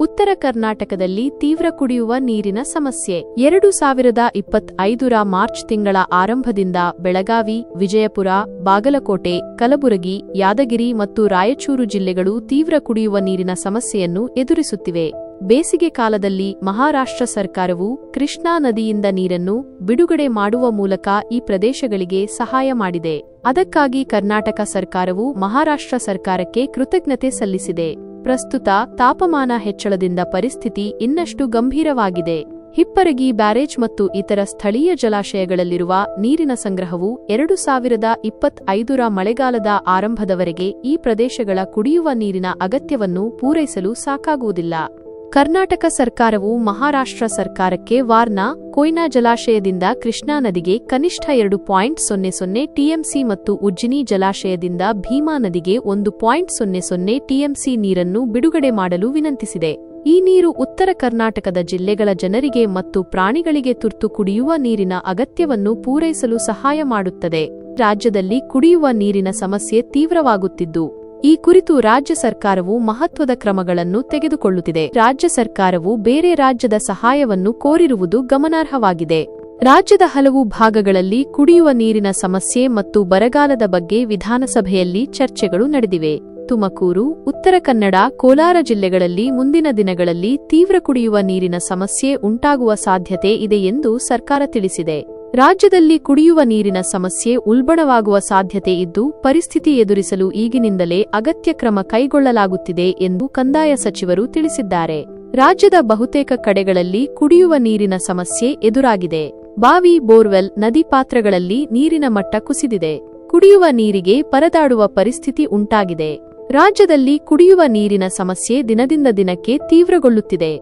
ಉತ್ತರ ಕರ್ನಾಟಕದಲ್ಲಿ ತೀವ್ರ ಕುಡಿಯುವ ನೀರಿನ ಸಮಸ್ಯೆ. ಎರಡು ಸಾವಿರದ ಇಪ್ಪತ್ತೈದರ ಮಾರ್ಚ್ ತಿಂಗಳ ಆರಂಭದಿಂದ ಬೆಳಗಾವಿ, ವಿಜಯಪುರ, ಬಾಗಲಕೋಟೆ, ಕಲಬುರಗಿ, ಯಾದಗಿರಿ ಮತ್ತು ರಾಯಚೂರು ಜಿಲ್ಲೆಗಳು ತೀವ್ರ ಕುಡಿಯುವ ನೀರಿನ ಸಮಸ್ಯೆಯನ್ನು ಎದುರಿಸುತ್ತಿವೆ. ಬೇಸಿಗೆ ಕಾಲದಲ್ಲಿ ಮಹಾರಾಷ್ಟ್ರ ಸರ್ಕಾರವು ಕೃಷ್ಣಾ ನದಿಯಿಂದ ನೀರನ್ನು ಬಿಡುಗಡೆ ಮಾಡುವ ಮೂಲಕ ಈ ಪ್ರದೇಶಗಳಿಗೆ ಸಹಾಯ ಮಾಡಿದೆ. ಅದಕ್ಕಾಗಿ ಕರ್ನಾಟಕ ಸರ್ಕಾರವು ಮಹಾರಾಷ್ಟ್ರ ಸರ್ಕಾರಕ್ಕೆ ಕೃತಜ್ಞತೆ ಸಲ್ಲಿಸಿದೆ. ಪ್ರಸ್ತುತ ತಾಪಮಾನ ಹೆಚ್ಚಳದಿಂದ ಪರಿಸ್ಥಿತಿ ಇನ್ನಷ್ಟು ಗಂಭೀರವಾಗಿದೆ. ಹಿಪ್ಪರಗಿ ಬ್ಯಾರೇಜ್ ಮತ್ತು ಇತರ ಸ್ಥಳೀಯ ಜಲಾಶಯಗಳಲ್ಲಿರುವ ನೀರಿನ ಸಂಗ್ರಹವು ಎರಡು ಸಾವಿರದ ಇಪ್ಪತ್ತೈದರ ಮಳೆಗಾಲದ ಆರಂಭದವರೆಗೆ ಈ ಪ್ರದೇಶಗಳ ಕುಡಿಯುವ ನೀರಿನ ಅಗತ್ಯವನ್ನು ಪೂರೈಸಲು ಸಾಕಾಗುವುದಿಲ್ಲ. ಕರ್ನಾಟಕ ಸರ್ಕಾರವು ಮಹಾರಾಷ್ಟ್ರ ಸರ್ಕಾರಕ್ಕೆ ವಾರ್ನಾ, ಕೊಯ್ನಾ ಜಲಾಶಯದಿಂದ ಕೃಷ್ಣಾ ನದಿಗೆ ಕನಿಷ್ಠ ಎರಡು ಪಾಯಿಂಟ್ ಸೊನ್ನೆ ಸೊನ್ನೆ ಟಿಎಂಸಿ ಮತ್ತು ಉಜ್ಜಿನಿ ಜಲಾಶಯದಿಂದ ಭೀಮಾ ನದಿಗೆ ಒಂದು ಪಾಯಿಂಟ್ ಸೊನ್ನೆ ಸೊನ್ನೆ ಟಿಎಂಸಿ ನೀರನ್ನು ಬಿಡುಗಡೆ ಮಾಡಲು ವಿನಂತಿಸಿದೆ. ಈ ನೀರು ಉತ್ತರ ಕರ್ನಾಟಕದ ಜಿಲ್ಲೆಗಳ ಜನರಿಗೆ ಮತ್ತು ಪ್ರಾಣಿಗಳಿಗೆ ತುರ್ತು ಕುಡಿಯುವ ನೀರಿನ ಅಗತ್ಯವನ್ನು ಪೂರೈಸಲು ಸಹಾಯ ಮಾಡುತ್ತದೆ. ರಾಜ್ಯದಲ್ಲಿ ಕುಡಿಯುವ ನೀರಿನ ಸಮಸ್ಯೆ ತೀವ್ರವಾಗುತ್ತಿದ್ದು ಈ ಕುರಿತು ರಾಜ್ಯ ಸರ್ಕಾರವು ಮಹತ್ವದ ಕ್ರಮಗಳನ್ನು ತೆಗೆದುಕೊಳ್ಳುತ್ತಿದೆ. ರಾಜ್ಯ ಸರ್ಕಾರವು ಬೇರೆ ರಾಜ್ಯದ ಸಹಾಯವನ್ನು ಕೋರಿರುವುದು ಗಮನಾರ್ಹವಾಗಿದೆ. ರಾಜ್ಯದ ಹಲವು ಭಾಗಗಳಲ್ಲಿ ಕುಡಿಯುವ ನೀರಿನ ಸಮಸ್ಯೆ ಮತ್ತು ಬರಗಾಲದ ಬಗ್ಗೆ ವಿಧಾನಸಭೆಯಲ್ಲಿ ಚರ್ಚೆಗಳು ನಡೆದಿವೆ. ತುಮಕೂರು, ಉತ್ತರ ಕನ್ನಡ, ಕೋಲಾರ ಜಿಲ್ಲೆಗಳಲ್ಲಿ ಮುಂದಿನ ದಿನಗಳಲ್ಲಿ ತೀವ್ರ ಕುಡಿಯುವ ನೀರಿನ ಸಮಸ್ಯೆ ಉಂಟಾಗುವ ಸಾಧ್ಯತೆ ಇದೆ ಎಂದು ಸರ್ಕಾರ ತಿಳಿಸಿದೆ. ರಾಜ್ಯದಲ್ಲಿ ಕುಡಿಯುವ ನೀರಿನ ಸಮಸ್ಯೆ ಉಲ್ಬಣವಾಗುವ ಸಾಧ್ಯತೆ ಇದ್ದು, ಪರಿಸ್ಥಿತಿ ಎದುರಿಸಲು ಈಗಿನಿಂದಲೇ ಅಗತ್ಯ ಕ್ರಮ ಕೈಗೊಳ್ಳಲಾಗುತ್ತಿದೆ ಎಂದು ಕಂದಾಯ ಸಚಿವರು ತಿಳಿಸಿದ್ದಾರೆ. ರಾಜ್ಯದ ಬಹುತೇಕ ಕಡೆಗಳಲ್ಲಿ ಕುಡಿಯುವ ನೀರಿನ ಸಮಸ್ಯೆ ಎದುರಾಗಿದೆ. ಬಾವಿ, ಬೋರ್ವೆಲ್, ನದಿ ಪಾತ್ರಗಳಲ್ಲಿ ನೀರಿನ ಮಟ್ಟ ಕುಸಿದಿದೆ. ಕುಡಿಯುವ ನೀರಿಗೆ ಪರದಾಡುವ ಪರಿಸ್ಥಿತಿ ಉಂಟಾಗಿದೆ. ರಾಜ್ಯದಲ್ಲಿ ಕುಡಿಯುವ ನೀರಿನ ಸಮಸ್ಯೆ ದಿನದಿಂದ ದಿನಕ್ಕೆ ತೀವ್ರಗೊಳ್ಳುತ್ತಿದೆ.